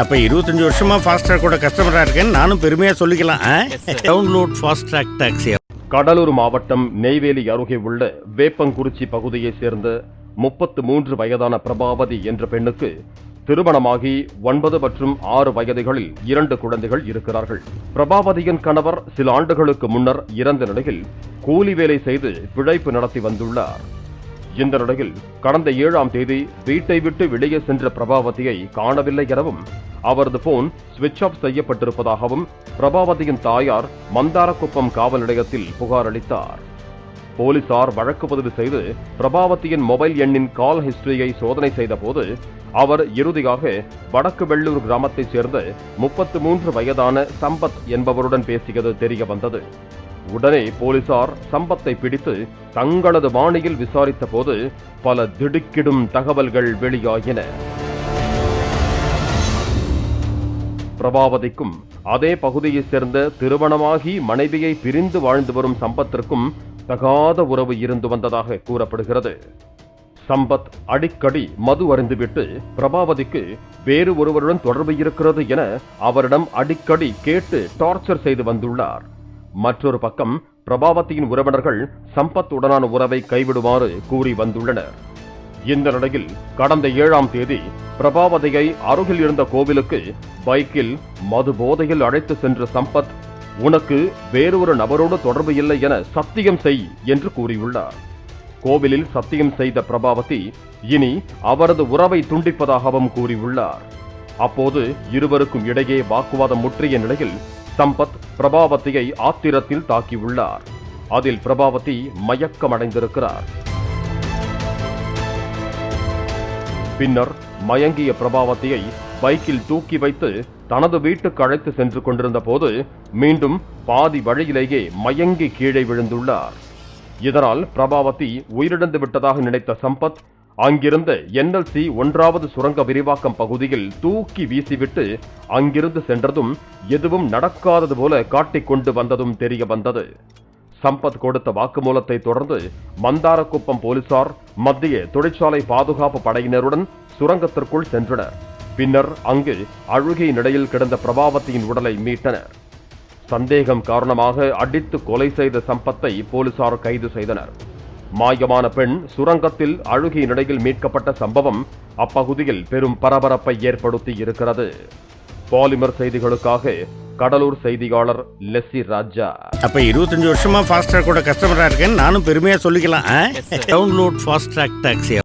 அப்ப இருபத்தஞ்சு வருஷமா ஃபாஸ்ட்ராக் கூட கஸ்டமரா இருக்கேன்னு நானும் பெருமையா சொல்லிக்கலாம் டவுன்லோட் ஃபாஸ்ட்ராக் டாக்ஸி கடலூர் மாவட்டம் நெய்வேலி அருகே உள்ள வேப்பங்குறிச்சி பகுதியைச் சேர்ந்த முப்பத்து மூன்று வயதான பிரபாவதி என்ற பெண்ணுக்கு திருமணமாகி ஒன்பது மற்றும் ஆறு வயதுகளில் இரண்டு குழந்தைகள் இருக்கிறார்கள். பிரபாவதியின் கணவர் சில ஆண்டுகளுக்கு முன்னர் இறந்த நிலையில் கூலி வேலை செய்து பிழைப்பு நடத்தி வந்துள்ளார். இந்த நிலையில் கடந்த ஏழாம் தேதி வீட்டை விட்டு வெளியே சென்ற பிரபாவதியை காணவில்லை எனவும் அவரது போன் சுவிட்ச் ஆஃப் செய்யப்பட்டிருப்பதாகவும் பிரபாவதியின் தாயார் மந்தாரக்குப்பம் காவல் நிலையத்தில் புகார் அளித்தார். போலீசார் வழக்கு பதிவு செய்து பிரபாவதியின் மொபைல் எண்ணின் கால் ஹிஸ்டரியை சோதனை செய்தபோது அவர் இறுதியாக வடக்கு வெள்ளூர் கிராமத்தைச் சேர்ந்த முப்பத்து மூன்று வயதான சம்பத் என்பவருடன் பேசியது தெரிய வந்தது. உடனே போலீசார் சம்பத்தை பிடித்து தங்களது வாணியில் விசாரித்த போது பல திடுக்கிடும் தகவல்கள் வெளியாகின பிரபாவதிக்கும் அதே பகுதியைச் சேர்ந்த திருமணமாகி மனைவியை பிரிந்து வாழ்ந்து வரும் சம்பத்திற்கும் தகாத உறவு இருந்து வந்ததாக கூறப்படுகிறது. சம்பத் அடிக்கடி மது அறிந்துவிட்டு பிரபாவதிக்கு வேறு ஒருவருடன் தொடர்பு இருக்கிறது என அவரிடம் அடிக்கடி கேட்டு டார்ச்சர் செய்து வந்துள்ளார். மற்றொரு பக்கம் பிரபாவதியின் உறவினர்கள் சம்பத் உடனான உறவை கைவிடுமாறு கூறி வந்துள்ளனர். இந்த நிலையில் கடந்த ஏழாம் தேதி பிரபாவதியை அருகில் இருந்த கோவிலுக்கு பைக்கில் மது போதையில் அழைத்து சென்ற சம்பத் உனக்கு வேறொரு நபரோடு தொடர்பு இல்லை என சத்தியம் செய் என்று கூறியுள்ளார். கோவிலில் சத்தியம் செய்த பிரபாவதி இனி அவரது உறவை துண்டிப்பதாகவும் கூறியுள்ளார். அப்போது இருவருக்கும் இடையே வாக்குவாதம் முற்றிய நிலையில் சம்பத் பிரபாவதியை ஆத்திரத்தில் தாக்கியுள்ளார். அதில் பிரபாவதி மயக்கமடைந்திருக்கிறார். பின்னர் மயங்கிய பிரபாவதியை பைக்கில் தூக்கி வைத்து தனது வீட்டுக்கு அழைத்து சென்று கொண்டிருந்த போது மீண்டும் பாதி வழியிலேயே மயங்கி கீழே விழுந்துள்ளார். இதனால் பிரபாவதி உயிரிழந்து விட்டதாக நினைத்த சம்பத் அங்கிருந்த என்எல்சி ஒன்றாவது சுரங்க விரிவாக்கம் பகுதியில் தூக்கி வீசிவிட்டு அங்கிருந்து சென்றதும் எதுவும் நடக்காதது போல காட்டிக்கொண்டு வந்ததும் தெரிய வந்தது. சம்பத் கொடுத்த வாக்குமூலத்தை தொடர்ந்து மந்தாரக்குப்பம் போலீசார் மத்திய தொழிற்சாலை பாதுகாப்பு படையினருடன் சுரங்கத்திற்குள் சென்றனர். பின்னர் அங்கு அழுகை நிலையில் கிடந்த பிரபாவத்தியின் உடலை மீட்டனர். சந்தேகம் காரணமாக அடித்து கொலை செய்த சம்பத்தை போலீசார் கைது செய்தனர். மாயமான பெண் சுரங்கத்தில் அழுகிய நிலையில் மீட்கப்பட்ட சம்பவம் அப்பகுதியில் பெரும் பரபரப்பை ஏற்படுத்தி இருக்கிறது. பாலிமர் செய்திகளுக்காக கடலூர் செய்தியாளர் லெஸ்ஸி ராஜா. அப்ப இருபத்தஞ்சு வருஷமா ஃபாஸ்ட்ராக் கூட கஸ்டமரா இருக்கேன்னு நானும் பெருமையா சொல்லிக்கலாம் டவுன்லோட் ஃபாஸ்ட்ராக் டாக்ஸி